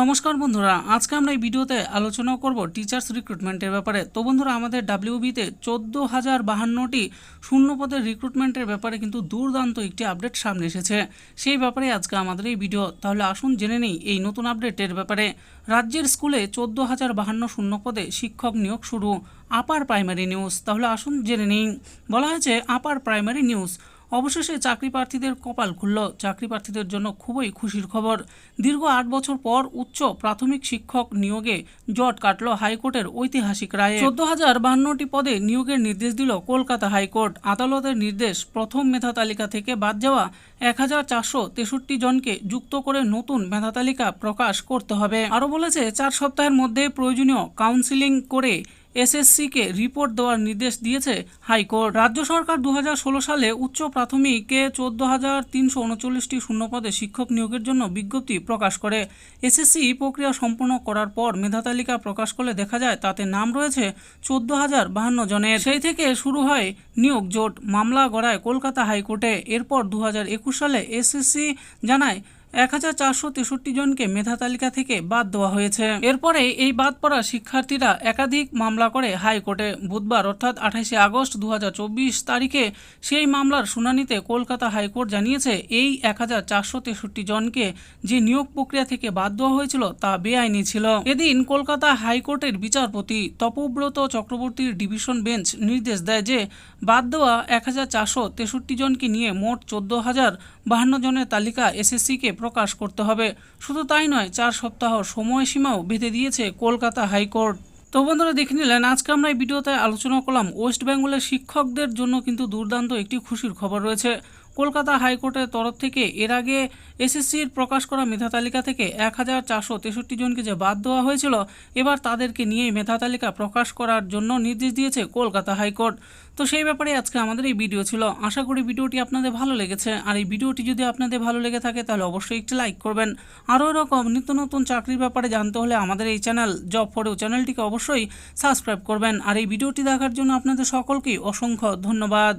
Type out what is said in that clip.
নমস্কার বন্ধুরা, আজকে আমরা এই ভিডিওতে আলোচনা করব টিচার্স রিক্রুটমেন্টের ব্যাপারে। তো বন্ধুরা, আমাদের ডাব্লিউবিতে চোদ্দ হাজার বাহান্নটি শূন্য পদের রিক্রুটমেন্টের ব্যাপারে কিন্তু দুর্দান্ত একটি আপডেট সামনে এসেছে। সেই ব্যাপারে আজকে আমাদের এই ভিডিও। তাহলে আসুন জেনে নেই এই নতুন আপডেটের ব্যাপারে। রাজ্যের স্কুলে চোদ্দ হাজার বাহান্ন শূন্য পদে শিক্ষক নিয়োগ শুরু আপার প্রাইমারি নিউজ তাহলে আসুন জেনে নিই। বলা হয়েছে আপার প্রাইমারি নিউজ অবশেষে চাকরি প্রার্থীদের কপাল খুলল। চাকরি প্রার্থীদের জন্য খুবই খুশির খবর। দীর্ঘ আট বছর পর উচ্চ প্রাথমিক শিক্ষক নিয়োগে জট কাটল হাইকোর্টের ঐতিহাসিক রায়ে। চোদ্দ হাজার বাহান্নটি পদে নিয়োগের নির্দেশ দিল কলকাতা হাইকোর্ট। আদালতের নির্দেশ, প্রথম মেধা তালিকা থেকে বাদ যাওয়া এক হাজার চারশো তেষট্টি জনকে যুক্ত করে নতুন মেধা তালিকা প্রকাশ করতে হবে। আরও বলেছে, চার সপ্তাহের মধ্যে প্রয়োজনীয় কাউন্সিলিং করে এসএসসিকে রিপোর্ট দেওয়ার নির্দেশ দিয়েছে হাইকোর্ট। রাজ্য সরকার দু হাজার ষোলো সালে উচ্চ প্রাথমিকে চোদ্দ হাজার তিনশো উনচল্লিশটি শূন্যপদে শিক্ষক নিয়োগের জন্য বিজ্ঞপ্তি প্রকাশ করে। এসএসসি প্রক্রিয়া সম্পন্ন করার পর মেধা তালিকা প্রকাশ করলে দেখা যায় তাতে নাম রয়েছে চোদ্দ হাজার বাহান্ন জনের। সেই থেকে শুরু হয় নিয়োগ জোট। মামলা গড়ায় কলকাতা হাইকোর্টে। এরপর দু হাজার একুশ সালে এসএসসি জানায় এক হাজার চারশো তেষট্টি জনকে মেধা তালিকা থেকে বাদ দেওয়া হয়েছে। এরপরে এই বাদ পড়া শিক্ষার্থীরা একাধিক মামলা করে হাইকোর্টে। বুধবার অর্থাৎ আঠাশে আগস্ট দু হাজার চব্বিশ তারিখে সেই মামলার শুনানিতে কলকাতা হাইকোর্ট জানিয়েছে, এই এক হাজার চারশো তেষট্টি জনকে যে নিয়োগ প্রক্রিয়া থেকে বাদ দেওয়া হয়েছিল তা বেআইনি ছিল। এদিন কলকাতা হাইকোর্টের বিচারপতি তপব্রত চক্রবর্তীর ডিভিশন বেঞ্চ নির্দেশ দেয় যে, বাদ দেওয়া এক হাজার চারশো তেষট্টি জনকে নিয়ে মোট চোদ্দ হাজার বাহান্ন জনের তালিকা এসএসসিকে প্রকাশ করতে হবে। শুধু তাই নয়, চার সপ্তাহ সময়সীমাও বেঁধে দিয়েছে কলকাতা হাইকোর্ট। তো বন্ধুরা, দেখে নিলেন, আজকে আমরা এই ভিডিওতে আলোচনা করলাম ওয়েস্ট বেঙ্গলের শিক্ষকদের জন্য কিন্তু দুর্দান্ত একটি খুশির খবর রয়েছে। কলকাতা হাইকোর্টের তরফ থেকে এর আগে এসএসসির প্রকাশ করা মেধা তালিকা থেকে এক হাজার চারশো তেষট্টি জনকে যে বাদ দেওয়া হয়েছিল, এবার তাদেরকে নিয়ে মেধা তালিকা প্রকাশ করার জন্য নির্দেশ দিয়েছে কলকাতা হাইকোর্ট। তো সেই ব্যাপারে আজকে আমাদের এই ভিডিও ছিল। আশা করি ভিডিওটি আপনাদের ভালো লেগেছে। আর এই ভিডিওটি যদি আপনাদের ভালো লেগে থাকে, তাহলে অবশ্যই একটি লাইক করবেন। আরও এরকম নিত্য নতুন চাকরির ব্যাপারে জানতে হলে আমাদের এই চ্যানেল জব ফরেও চ্যানেলটিকে অবশ্যই সাবস্ক্রাইব করবেন। আর এই ভিডিওটি দেখার জন্য আপনাদের সকলকেই অসংখ্য ধন্যবাদ।